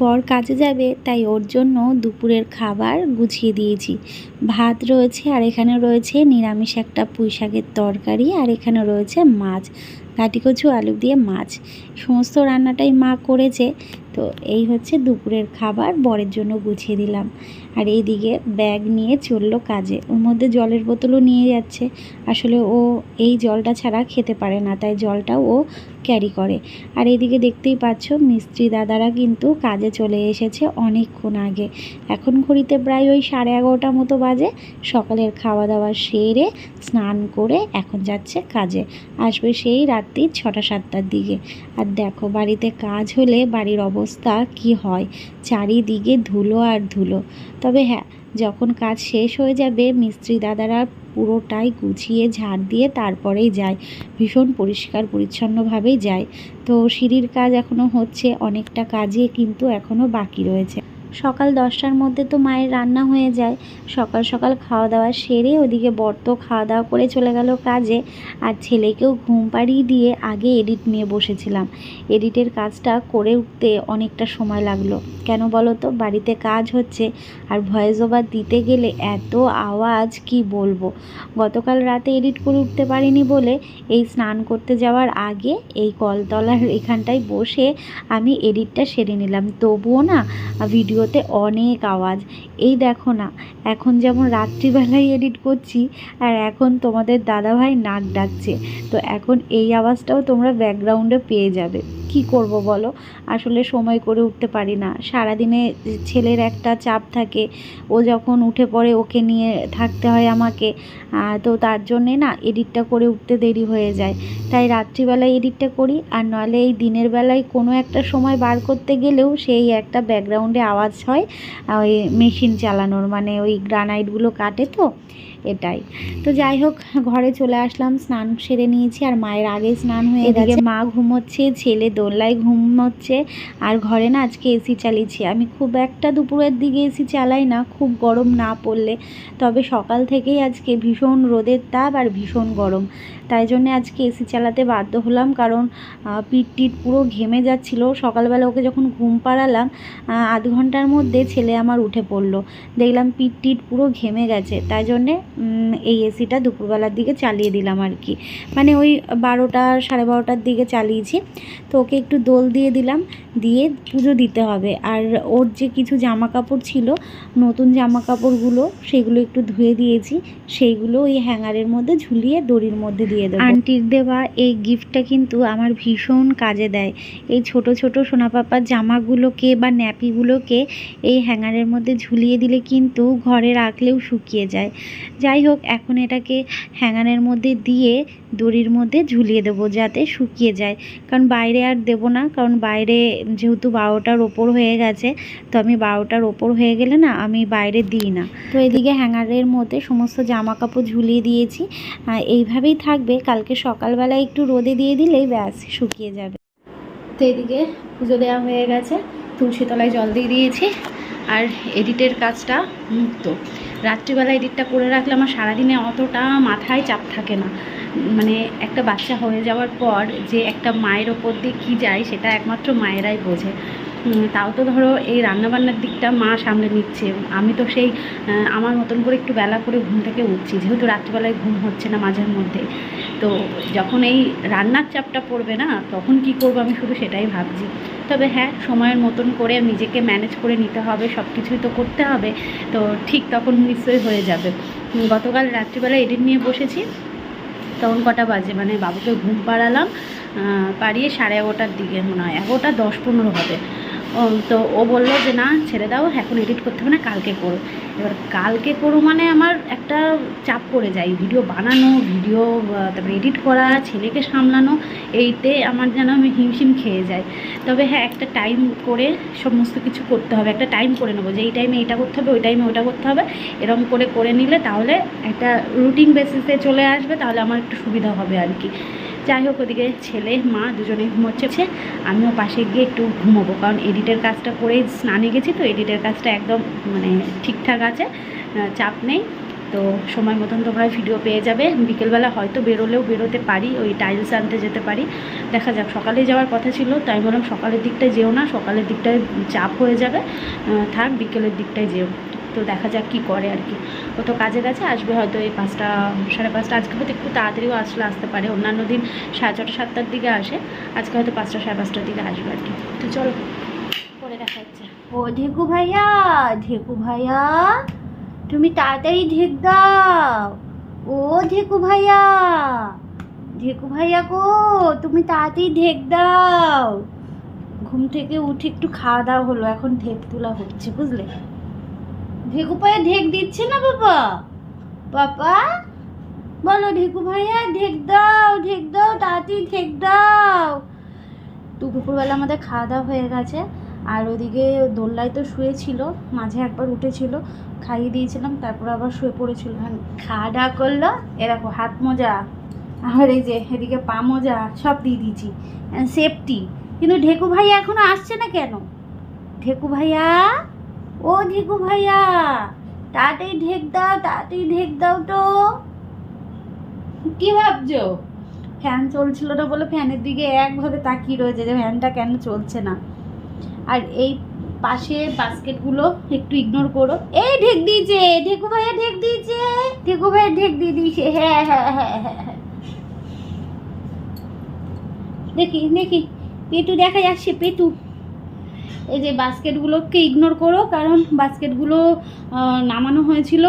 বর কাজে যাবে, তাই ওর জন্য দুপুরের খাবার গুছিয়ে দিয়েছি। ভাত রয়েছে, আর এখানে রয়েছে নিরামিষ একটা পুঁই শাকের তরকারি, আর এখানে রয়েছে মাছ কাটিকচু আলু দিয়ে মাছ। সমস্ত রান্নাটাই মা করেছে। তো এই হচ্ছে দুপুরের খাবার, বরের জন্য গুছিয়ে দিলাম। আর এইদিকে ব্যাগ নিয়ে চলল কাজে। ওর মধ্যে জলের বোতলও নিয়ে যাচ্ছে। আসলে ও এই জলটা ছাড়া খেতে পারে না, তাই জলটাও ও ক্যারি করে। আর এইদিকে দেখতেই পাচ্ছ, মিস্ত্রি দাদারা কিন্তু কাজে চলে এসেছে অনেকক্ষণ আগে। এখন ঘড়িতে প্রায় ওই সাড়ে এগারোটা মতো বাজে। সকালের খাওয়া দাওয়া সেরে স্নান করে এখন যাচ্ছে কাজে। আসবে সেই রাত্রি ছটা সাতটার দিকে। আর দেখো, বাড়িতে কাজ হলে বাড়ির অবস্থা কি হয়? চারিদিকে ধুলো আর ধুলো। তবে হ্যাঁ যখন কাজ শেষ হয়ে যাবে, মিস্ত্রি দাদারা পুরোটাই গুছিয়ে ঝাড় দিয়ে তারপরেই যায়। ভীষণ পরিষ্কার, পরিচ্ছন্নভাবেই যায়। তো সিঁড়ির কাজ এখনও হচ্ছে, অনেকটা কাজই কিন্তু এখনও বাকি রয়েছে। সকাল দশটার মধ্যে তো মায়ের রান্না হয়ে যায়। সকাল সকাল খাওয়া দাওয়া সেরে ওদিকে বর তো খাওয়া দাওয়া করে চলে গেল কাজে। আর ছেলেকেও ঘুম পাড়িয়ে দিয়ে আগে এডিট নিয়ে বসেছিলাম। এডিটের কাজটা করে উঠতে অনেকটা সময় লাগল। কেন বলো তো? বাড়িতে কাজ হচ্ছে। আর ভয়েস ওভার দিতে গেলে এত আওয়াজ, কি বলব? গতকাল রাতে এডিট করে উঠতে পারিনি বলে এই স্নান করতে যাওয়ার আগে এই কলতলার এখানটায় বসে আমি এডিটটা সেরে নিলাম। তবুও না ভিডিওতে অনেক আওয়াজ এই দেখো না, এখন যেমন রাত্রিবেলায় এডিট করছি, আর এখন তোমাদের দাদাভাই নাক ডাকছে। তো এখন এই আওয়াজটাও তোমরা ব্যাকগ্রাউন্ডে পেয়ে যাবে। কি করব বলো? আসলে সময় করে উঠতে পারি না। সারাদিনে ছেলের একটা চাপ থাকে, ও যখন উঠে পড়ে ওকে নিয়ে থাকতে হয় আমাকে তো তার জন্যে না এডিটটা করে উঠতে দেরি হয়ে যায়। তাই রাত্রিবেলায় এডিটটা করি, আর নইলে এই দিনের বেলায় কোনো একটা সময় বার করতে গেলেও সেই একটা ব্যাকগ্রাউন্ডে আওয়াজ হয় ওই মেশিন চালানোর মানে ওই গ্রানাইটগুলো কাটে তো এটাই। তো যাই হোক ঘরে চলে আসলাম স্নান সেরে নিয়েছি আর মায়ের আগে স্নান হয়ে এদিকে মা ঘুমোচ্ছে ছেলে দোল্লায় ঘুমোচ্ছে আর ঘরে না আজকে এসি চালিয়েছি। আমি খুব একটা দুপুরের দিকে এসি চালাই না খুব গরম না পড়লে। তবে সকাল থেকেই আজকে ভীষণ রোদের তাপ আর ভীষণ গরম। তাই জন্য আজকে এসি চালাতে বাধ্য হলাম কারণ আহ, পিঠ টিট পুরো ঘেমে যাচ্ছিল। সকালবেলা ওকে যখন ঘুম পাড়ালাম আধ ঘণ্টার মধ্যে ছেলে আমার উঠে পড়ল। দেখলাম পিঠ টিট পুরো ঘেমে গেছে। তাই জন্যে এই এসিটা দুপুরবেলার দিকে চালিয়ে দিলাম আর কি। মানে ওই বারোটা, সাড়ে বারোটার দিকে চালিয়েছি। তো ওকে একটু দোল দিয়ে দিলাম, দিয়ে পুজো দিতে হবে। আর ওর যে কিছু জামা কাপড় ছিল, নতুন জামা কাপড়গুলো সেগুলো একটু ধুয়ে দিয়েছি। সেইগুলো ওই হ্যাঙ্গারের মধ্যে ঝুলিয়ে দড়ির মধ্যে দিয়ে দেবো। আন্টির দেওয়া এই গিফটটা কিন্তু আমার ভীষণ কাজে দেয়। এই ছোট ছোট সোনাপাপার জামাগুলোকে বা ন্যাপিগুলোকে এই হ্যাঙ্গারের মধ্যে ঝুলিয়ে দিলে কিন্তু ঘরে রাখলেও শুকিয়ে যায়। যাই হোক, এখন এটাকে হ্যাঙ্গারের মধ্যে দিয়ে দড়ির মধ্যে ঝুলিয়ে দেবো যাতে শুকিয়ে যায়। কারণ বাইরে আর দেবো না, কারণ বাইরে যেহেতু বারোটার ওপর হয়ে গেছে, তো আমি বারোটার ওপর হয়ে গেলে না আমি বাইরে দিই না। তো এদিকে হ্যাঙ্গারের মধ্যে সমস্ত জামা কাপড় ঝুলিয়ে দিয়েছি। এইভাবেই থাকবে। কালকে সকালবেলা একটু রোদে দিয়ে দিলেই ব্যাস, শুকিয়ে যাবে। তো এদিকে পুজো দেওয়া হয়ে গেছে। তুলসী তলায় জল দিয়ে দিয়েছি। আর এডিটের কাজটা মুক্ত। রাত্রিবেলা এডিটটা করে রাখলে আমার সারাদিনে অতটা মাথায় চাপ থাকে না। মানে একটা বাচ্চা হয়ে যাওয়ার পর যে একটা মায়ের ওপর দিয়ে কী যায় সেটা একমাত্র মায়েরাই বোঝে। তাও তো ধরো এই রান্নাবান্নার দিকটা মা সামলে নিচ্ছে। আমি তো সেই আমার মতন করে একটু বেলা করে ঘুম থেকে উঠছি। যেহেতু রাত্রিবেলায় ঘুম হচ্ছে না মাঝের মধ্যে। তো যখন এই রান্নার চাপটা পড়বে না, তখন কি করব আমি শুধু সেটাই ভাবছি। তবে হ্যাঁ সময়ের মতন করে নিজেকে ম্যানেজ করে নিতে হবে সব কিছুই তো করতে হবে। তো ঠিক তখন নিশ্চয়ই হয়ে যাবে। গতকাল রাত্রিবেলা এডিট নিয়ে বসেছি। তখন কটা বাজে? মানে বাবুকে ঘুম পাড়ালাম। পাড়িয়ে সাড়ে এগারোটার দিকে মনে হয়। এগারোটা দশ পনেরো হবে। তো ও বলল যে, না, ছেড়ে দাও, এখন এডিট করতে হবে না, কালকে করো। এবার কালকে করো মানে আমার একটা চাপ পড়ে যায়। ভিডিও বানানো ভিডিও তারপরে এডিট করা, ছেলেকে সামলানো, এইতে আমার যেন আমি হিমশিম খেয়ে যাই। তবে হ্যাঁ একটা টাইম করে সমস্ত কিছু করতে হবে। একটা টাইম করে নেব যে, এই টাইমে এটা করতে হবে, ওই টাইমে ওটা করতে হবে। এরকম করে করে নিলে তাহলে একটা রুটিন বেসিসে চলে আসবে, তাহলে আমার একটু সুবিধা হবে আর কি। যাই হোক, ওদিকে ছেলে, মা দুজনে ঘুমোচ্ছে। আমিও পাশে গিয়ে একটু ঘুমোবো, কারণ এডিটের কাজটা করেই স্নানে গেছি তো, এডিটের কাজটা একদম মানে ঠিকঠাক আছে চাপ নেই। তো সময় মতন তোমরা ভিডিও পেয়ে যাবে। বিকেলবেলা হয়তো বেরোলেও বেরোতে পারি, ওই টাইলস আনতে যেতে পারি। দেখা যাক সকালে যাওয়ার কথা ছিল, তাই বললাম সকালের দিকটায় যেও না, সকালের দিকটায় চাপ হয়ে যাবে। থাক, বিকেলের দিকটায় যেও। তো দেখা যাক কী করে আর কি। ও তো কাজে গেছে, আসবে হয়তো এই পাঁচটা, সাড়ে পাঁচটা, আজকে হয়তো একটু তাড়াতাড়িও আসলে আসতে পারে। অন্যান্য দিন সাড়ে ছটা, সাতটার দিকে আসে, আজকে হয়তো পাঁচটা, সাড়ে পাঁচটার দিকে আসবে আর কি। তো চলো, পরে দেখা হচ্ছে। ও ঢেকু ভাইয়া ঢেকু ভাইয়া, তুমি তাড়াতাড়ি ঢেক দাও। ও ঢেকু ভাইয়া ঢেকু ভাইয়া গো, তুমি তাড়াতাড়ি ঢেক দাও। ঘুম থেকে উঠে একটু খাওয়া দাওয়া হলো, এখন ঢেক তোলা হচ্ছে, বুঝলে? ঢেকু ভাইয়া ঢেক দিচ্ছে না বাবা? বাবা, বলো ঢেকু ভাইয়া, ঢেক দাও ঢেক দাও, তাড়াতাড়ি ঢেক দাও। তো দুপুরবেলা আমাদের খাওয়া দাওয়া হয়ে গেছে। আর ওদিকে দোল্লায় তো শুয়েছিল, মাঝে একবার উঠেছিল, খাইয়ে দিয়েছিলাম, তারপর আবার শুয়ে পড়েছিল। খাওয়া দাওয়া করল এরকম হাত মোজা, আর এই যে এদিকে পা মোজা, সব দিয়ে দিয়েছি। সেফটি কিন্তু ঢেকু ভাইয়া এখনও আসছে না কেন? ঢেকু ভাইয়া? ও ঢেকু ভাইয়া তাড়াতাড়ি ঢেক দাও তাড়াতাড়ি ঢেক দাও তো। কি ভাবছ? ফ্যান চলছিল না বলে ফ্যানের দিকে একভাবে তাকিয়ে রয়েছে যে ফ্যানটা কেন চলছে না। আর এই পাশে বাস্কেটগুলো একটু ইগনোর করো। এই ঢেক দিয়েছে ঢেকু ভাইয়া ঢেক দিয়েছে। ঢেকু ভাইয়া ঢেক দিয়ে দিয়েছে হ্যাঁ হ্যাঁ হ্যাঁ হ্যাঁ হ্যাঁ। দেখি দেখি পেটু দেখা যাচ্ছে পেটু। এই যে বাস্কেটগুলোকে ইগনোর করো, কারণ বাস্কেটগুলো নামানো হয়েছিল।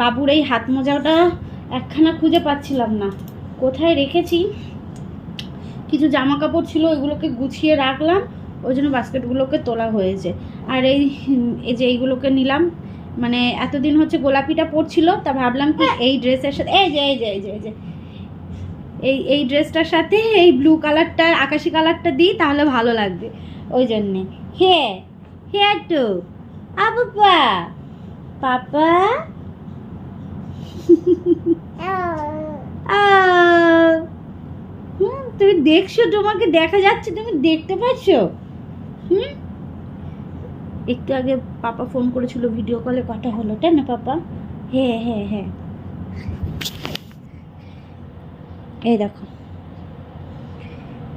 বাবুর এই হাত মোজাটা একখানা খুঁজে পাচ্ছিলাম না। কোথায় রেখেছি? কিছু জামা কাপড় ছিল, ওইগুলোকে গুছিয়ে রাখলাম। ওই জন্য বাস্কেটগুলোকে তোলা হয়েছে। আর এই এই যে এইগুলোকে নিলাম। মানে এতদিন হচ্ছে গোলাপিটা পরছিল, তা ভাবলাম কি এই ড্রেসের সাথে, এই যে এই যে এই যে এই যে। এই এই ড্রেসটার সাথে এই ব্লু কালারটা আকাশি কালারটা দিই, তাহলে ভালো লাগবে। ওই জন্যে। হে হে তো আবাবা পাপা হুম তুমি দেখছ তোমাকে দেখা যাচ্ছে তুমি দেখতে পাচ্ছ? হুম? একটু আগে পাপা ফোন করেছিল ভিডিও কলে কথা হলো তাই না পাপা? হ্যাঁ হ্যাঁ হ্যাঁ। এই দেখো।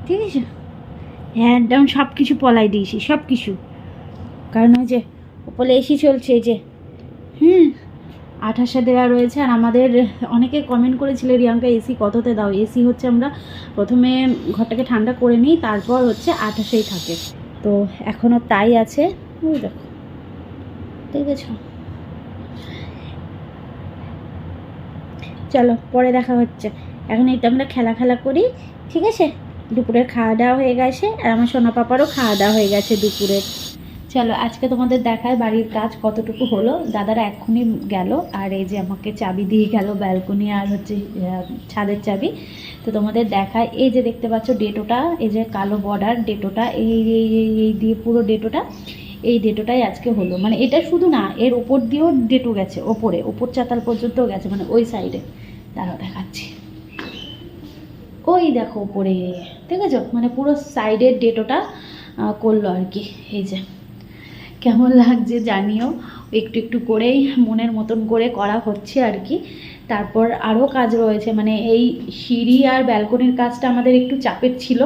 ঠিক আছে? হ্যাঁ একদম সব কিছু পলাই দিয়েছি সব কিছু কারণ ওই যে ওপরে এসি চলছে, এই যে, হুম, আঠাশে দেওয়া রয়েছে। আর আমাদের অনেকে কমেন্ট করেছিল, রিয়াঙ্কা, এসি কততে দাও? এসি হচ্ছে আমরা প্রথমে ঘরটাকে ঠান্ডা করে নিই, তারপর হচ্ছে আঠাশেই থাকে। তো এখনও তাই আছে। ওই দেখো ঠিক আছে চলো, পরে দেখা হচ্ছে। এখন একটু আমরা খেলা খেলা করি, ঠিক আছে? দুপুরের খাওয়া দাওয়া হয়ে গেছে আর আমার সোনা পাপারও খাওয়া দাওয়া হয়ে গেছে দুপুরের চলো, আজকে তোমাদের দেখায় বাড়ির কাজ কতটুকু হলো। দাদারা এক্ষুনি গেল, আর এই যে আমাকে চাবি দিয়ে গেল ব্যালকনি আর হচ্ছে ছাদের চাবি। তো তোমাদের দেখায়, এই যে দেখতে পাচ্ছ ডেটোটা, এই যে কালো বর্ডার ডেটোটা, এই এই, এই- দিয়ে পুরো ডেটোটা, এই ডেটোটাই আজকে হলো। মানে এটা শুধু না, এর ওপর দিয়েও ডেটো গেছে, ওপরে, ওপর চাতাল পর্যন্তও গেছে মানে ওই সাইডে দাঁড়াও, দেখাচ্ছি। ওই দেখো ওপরে ঠিক আছে মানে পুরো সাইডের ডেটোটা করল আর কি। এই যে, কেমন লাগছে জানিও? একটু একটু করেই মনের মতন করে করা হচ্ছে আর কি। তারপর আরও কাজ রয়েছে মানে এই সিঁড়ি আর ব্যালকনির কাজটা আমাদের একটু চাপের ছিল।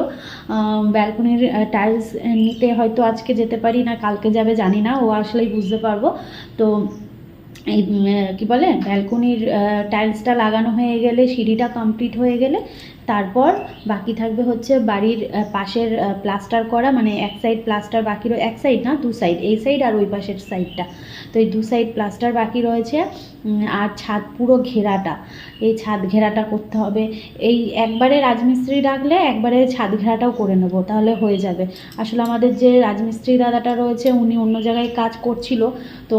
ব্যালকনির টাইলস নিতে হয়তো আজকে যেতে পারি না, কালকে যাবে, জানি না, ও আসলেই বুঝতে পারব। তো এই কী বলে? ব্যালকনির টাইলসটা লাগানো হয়ে গেলে, সিঁড়িটা কমপ্লিট হয়ে গেলে তারপর বাকি থাকবে হচ্ছে বাড়ির পাশের প্লাস্টার করা মানে এক সাইড প্লাস্টার বাকি এক সাইড না, দু সাইড এই সাইড আর ওই পাশের সাইডটা তো এই দু সাইড প্লাস্টার বাকি রয়েছে। আর ছাদ পুরো ঘেরাটা। এই ছাদ ঘেরাটা করতে হবে। এই একবারে রাজমিস্ত্রি ডাকলে একবারে ছাদ ঘেরাটাও করে নেব, তাহলে হয়ে যাবে। আসলে আমাদের যে রাজমিস্ত্রি দাদাটা রয়েছে, উনি অন্য জায়গায় কাজ করছিল। তো,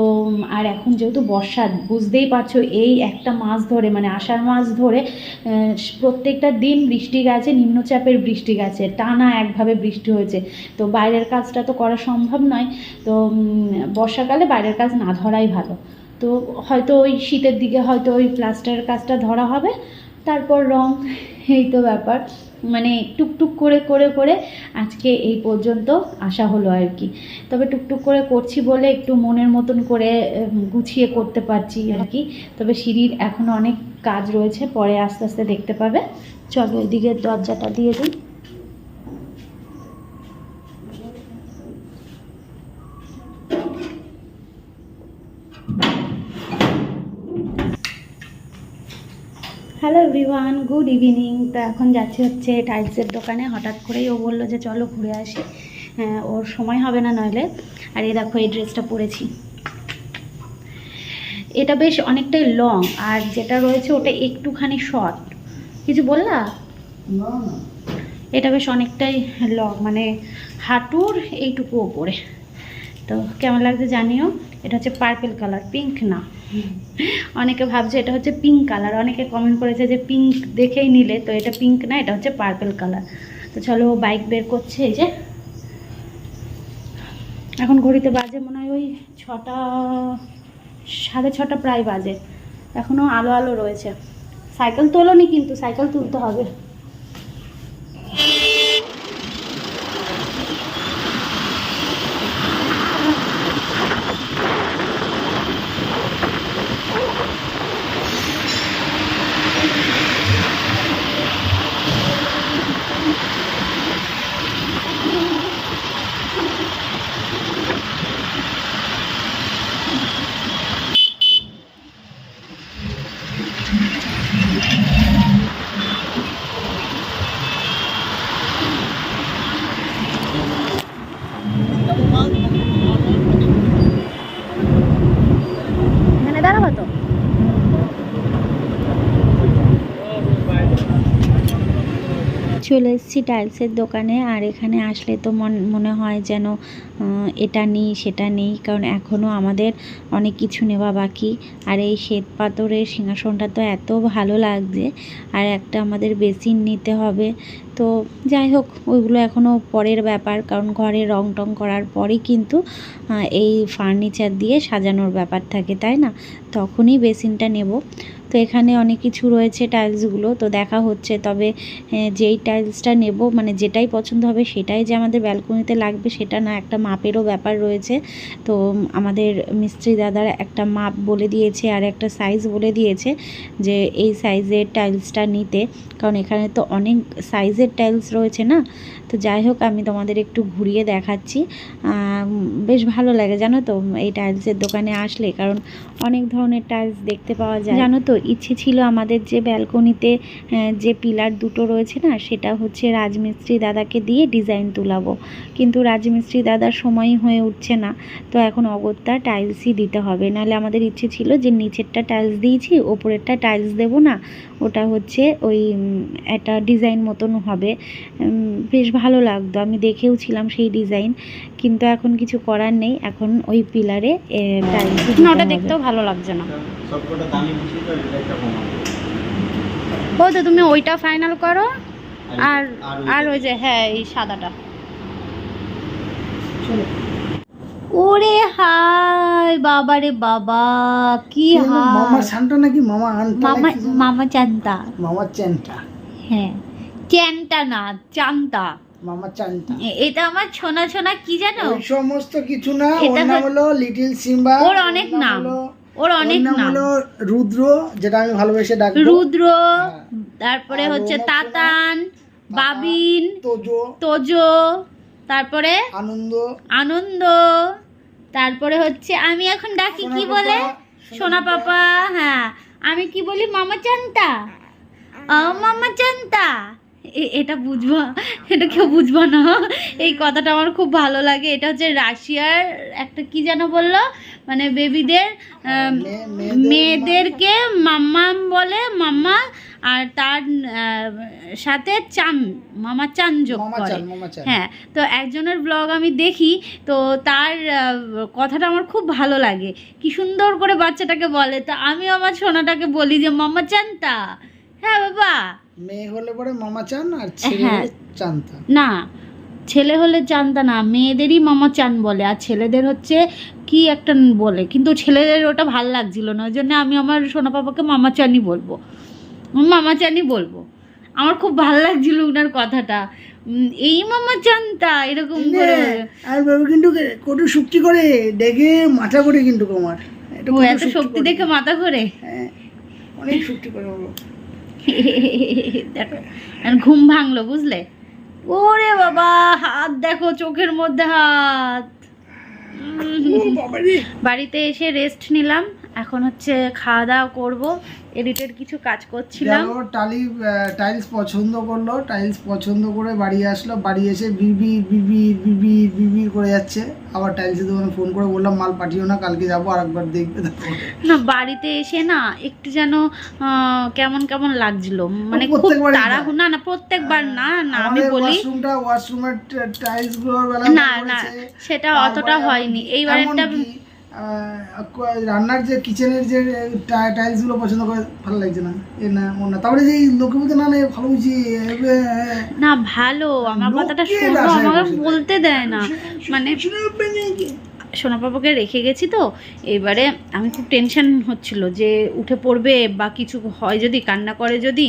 আর এখন যেহেতু বর্ষা, বুঝতেই পারছ, এই একটা মাস ধরে মানে আষাঢ় মাস ধরে প্রত্যেকটা দিন বৃষ্টি গেছে, নিম্নচাপের বৃষ্টি গেছে, টানা একভাবে বৃষ্টি হয়েছে। তো বাইরের কাজটা তো করা সম্ভব নয়। তো বর্ষাকালে বাইরের কাজ না ধরাই ভালো। তো হয়তো ওই শীতের দিকে হয়তো ওই প্লাস্টারের কাজটা ধরা হবে। তারপর রং, এই তো ব্যাপার। মানে টুকটুক করে করে করে আজকে এই পর্যন্ত আসা হলো আর কি। তবে টুকটুক করে করছি বলে একটু মনের মতন করে গুছিয়ে করতে পারছি আর কি। তবে সিঁড়ির এখনও অনেক কাজ রয়েছে, পরে আস্তে আস্তে দেখতে পাবে। চলো এদিকে দরজাটা দিয়ে দিই। এভরিওয়ান গুড ইভিনিং তো এখন যাচ্ছি হচ্ছে টাইলসের দোকানে। হঠাৎ করেই ও বলল যে চলো ঘুরে আসি। হ্যাঁ, ওর সময় হবে না নইলে। আর এই দেখো এই ড্রেসটা পরেছি। এটা বেশ অনেকটাই লং আর যেটা রয়েছে ওটা একটুখানি শর্ট কিছু বললা? এটা বেশ অনেকটাই লং মানে হাঁটুর এইটুকু ওপরে। তো কেমন লাগছে জানিও? এটা হচ্ছে পার্পেল কালার পিঙ্ক না। অনেকে ভাবছে এটা হচ্ছে পিঙ্ক কালার অনেকে কমেন্ট করেছে যে পিঙ্ক দেখেই নিলে, তো এটা পিঙ্ক না, এটা হচ্ছে পার্পেল কালার তো চলো বাইক বের করছে, এই যে। এখন ঘড়িতে বাজে মনে হয় ওই ছটা, সাড়ে ছটা প্রায় বাজে। এখনও আলো আলো রয়েছে। সাইকেল তোলোনি কিন্তু, সাইকেল তুলতে হবে এখানে দাঁড়াবো তো চলে এসেছি টাইলসের দোকানে, আর এখানে আসলে তো মন, মনে হয় যেন এটা নেই, সেটা নেই, কারণ এখনও আমাদের অনেক কিছু নেওয়া বাকি। আর এই শ্বেত পাথরের সিংহাসনটা তো এত ভালো লাগছে, আর একটা আমাদের বেসিন নিতে হবে। তো যাই হোক, ওইগুলো এখনও পরের ব্যাপার, কারণ ঘরে রং টং করার পরেই কিন্তু এই ফার্নিচার দিয়ে সাজানোর ব্যাপার থাকে, তাই না? তখনই বেসিনটা নেব। তো এখানে অনেক কিছু রয়েছে টাইলসগুলো তো দেখা হচ্ছে। তবে যেই টাইলসটা নেব মানে যেটাই পছন্দ হবে সেটাই যে আমাদের ব্যালকনিতে লাগবে সেটা না, একটা মাপেরও ব্যাপার রয়েছে। তো আমাদের মিস্ত্রি দাদার একটা মাপ বলে দিয়েছে আর একটা সাইজ বলে দিয়েছে যে এই সাইজের টাইলসটা নিতে। কারণ এখানে তো অনেক সাইজের টাইলস রয়েছে না? তো যাই হোক, আমি তোমাদের একটু ঘুরিয়ে দেখাচ্ছি। বেশ ভালো লাগে, জানো তো, এই টাইলসের দোকানে আসলে, কারণ অনেক ধরনের টাইলস দেখতে পাওয়া যায়। জানো তো, ইচ্ছে ছিল আমাদের যে ব্যালকনিতে যে পিলার দুটো রয়েছে না, সেটা হচ্ছে রাজমিস্ত্রি দাদাকে দিয়ে ডিজাইন তুলাবো। কিন্তু রাজমিস্ত্রি দাদার সময়ই হয়ে উঠছে না, তো এখন অগত্যা টাইলসই দিতে হবে। নাহলে আমাদের ইচ্ছে ছিল যে নিচেরটা টাইলস দিয়েছি, ওপরেরটা টাইলস দেবো না, ওটা হচ্ছে ওই একটা ডিজাইন মতন হবে। বেশ ভালো লাগতো। আমি দেখেও ছিলাম সেই ডিজাইন কিন্তু এখন কিছু করার নেই। এখন ওই পিলারে ওটা দেখতেও ভালো লাগছে না। সবকটা দামি বেশি তো এটা একটা কমানো ও তো তুমি ওইটা ফাইনাল করো আর আর ওই যে হ্যাঁ এই সাদাটা। ওরে হাই বাবা রে বাবা কি মামা হাই নাকি? মামা আনটা মামা মামা চান্তা। মামা চ্যানটা হ্যাঁ চ্যান্টা না চান্তা। মামা চানটা। এটা আমার ছোনা ছোনা কি জানো? ওই সমস্ত কিছু না ওর নাম হলো লিটিল সিম্বা ওর অনেক নাম। ওর অনেক নাম নাম। হলো রুদ্র যেটা আমি ভালোবেসে ডাকবো। রুদ্র। তারপরে হচ্ছে তাতান বাবিন তোজো। তোজো তারপরে আনন্দ। আনন্দ তারপরে হচ্ছে আমি এখন ডাকি কি বলে? সোনা পাপা। হ্যাঁ। আমি কি বলি মামা চান্তা ও মামা চান্তা এটা বুঝব এটা কেউ বুঝব না। এই কথাটা আমার খুব ভালো লাগে। এটা হচ্ছে রাশিয়ার একটা কি যেন বলল? মানে বেবিদের মেয়েদেরকে মাম্মা বলে মাম্মা আর তার সাথে চান মামা চান যোগ করে হ্যাঁ তো একজনের ব্লগ আমি দেখি তো তার কথাটা আমার খুব ভালো লাগে। কি সুন্দর করে বাচ্চাটাকে বলে। তো আমি আমার সোনাটাকে বলি যে মামা চান্তা? হ্যাঁ বাবা। মেয়ে হলে পরে মামা চান আর ছেলে হ্যাঁ। হলে চান্তা না ছেলে হলে চান্তা না মেয়েদেরই মামা চান বলে। আর ছেলেদের হচ্ছে কি একটা বলে কিন্তু ছেলেদের ওটা ভালো লাগছিল না ওই জন্য আমি আমার সোনা পাপাকে মামা চানই বলব। মামা চানই বলব। আমার খুব ভালো লাগছিল ওনার কথাটা। এই মামা চানটা এরকম করে। আর বাবু কিন্তু কত শক্তি করে ডেকে মাথা করে কিন্তু এটা এত শক্তি দেখে মাথা করে হ্যাঁ, অনেক শক্তি করে দেখো আর ঘুম ভাঙলো বুঝলে? ওরে বাবা হাত দেখো চোখের মধ্যে হাত। বাড়িতে এসে রেস্ট নিলাম। এখন হচ্ছে খাওয়া দাওয়া করব এডিটের কিছু কাজ করছিলাম। টালি টাইলস পছন্দ করল টাইলস পছন্দ করে বাড়ি আসলো বাড়ি এসে বিবি বিবি বিবি বিবি করে যাচ্ছে। আবার টাইলসের দোকানে ফোন করে বললাম মাল পাঠিও না কালকে যাব আর একবার দেখবে না বাড়িতে এসে না একটু যেন কেমন কেমন লাগছিল। মানে খুব প্রত্যেকবারই তাড়াহু না না প্রত্যেকবার না না আমি বলি ওয়াশরুমটা ওয়াশরুমের টাইলসগুলোর বেলা না না সেটা অতটা হয়নি। এইবারেরটা রান্নার যে কিচেনের যে টাইলসগুলো পছন্দ করে ভালো লাগছে না এ না ও না তারপরে যে লোকে বলতে না না ভালো এ। না ভালো আমার কথাটা শোনো আমাকে বলতে দেয় না মানে? সোনাপাপাকে রেখে গেছি তো, এবারে আমি খুব টেনশন হচ্ছিল যে উঠে পড়বে বা কিছু হয় যদি, কান্না করে যদি,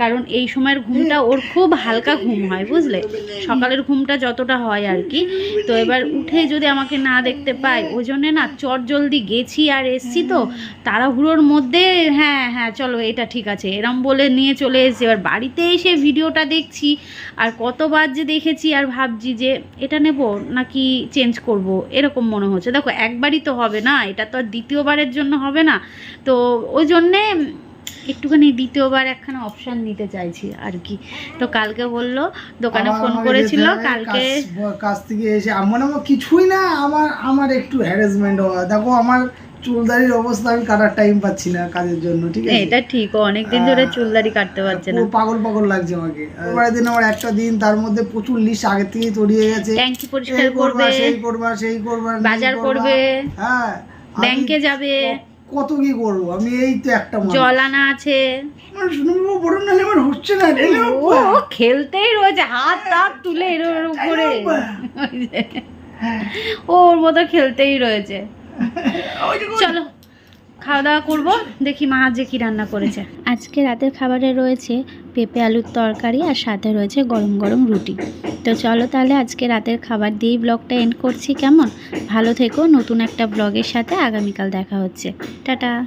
কারণ এই সময়ের ঘুমটা ওর খুব হালকা ঘুম হয়, বুঝলে? সকালের ঘুমটা যতটা হয় আর কি। তো এবার উঠে যদি আমাকে না দেখতে পায়, ওই জন্যে না চট জলদি গেছি আর এসছি তো, তাড়াহুড়োর মধ্যে হ্যাঁ হ্যাঁ চলো, এটা ঠিক আছে, এরম বলে নিয়ে চলে এসেছি। এবার বাড়িতে এসে ভিডিওটা দেখছি, আর কতবার যে দেখেছি আর ভাবছি যে, এটা নেব নাকি চেঞ্জ করব, এরকম মনে হচ্ছে। দেখো একবারই তো হবে না এটা তো আর দ্বিতীয়বারের জন্য হবে না। তো ওই জন্যে একটুখানি দ্বিতীয়বার একখানা অপশান নিতে চাইছি আর কি। তো কালকে বলল দোকানে ফোন করেছিল কালকে কাজ- থেকে এসে আমার আমার কিছুই না আমার আমার একটু হ্যারাসমেন্ট হওয়া দেখো আমার চুলদারির অবস্থা আমি কাটার টাইম পাচ্ছি না কাজের জন্য ঠিক আছে? এটা ঠিক অনেকদিন ধরে চুলদারি কাটতে পারছে না। পাগল পাগল লাগছে আমাকে। এবারে দিন আমার একটা দিন তার মধ্যে প্রচুর লিস্ট আগে থেকেই তৈরিয়ে গেছে। ট্যাঙ্কি পরিষ্কার করবে সেই করবা সেই করবা বাজার করবে, হ্যাঁ ব্যাংকে যাবে। কত কি করব? আমি এই তো একটা জল আনা আছে। আমার নাহলে আমার হচ্ছে না ও খেলতেই রয়েছে হাত হাত তুলে এরম করে ও ওর মতো খেলতেই রয়েছে। চলো খাওয়া দাওয়া করব দেখি মা আজকে যে কি রান্না করেছে। আজকে রাতের খাবারে রয়েছে পেঁপে আলুর তরকারি আর সাথে রয়েছে গরম গরম রুটি। তো চলো তাহলে আজকে রাতের খাবার দিয়েই ব্লগটা এন্ড করছি কেমন? ভালো থেকো নতুন একটা ব্লগের সাথে আগামীকাল দেখা হচ্ছে। টাটা।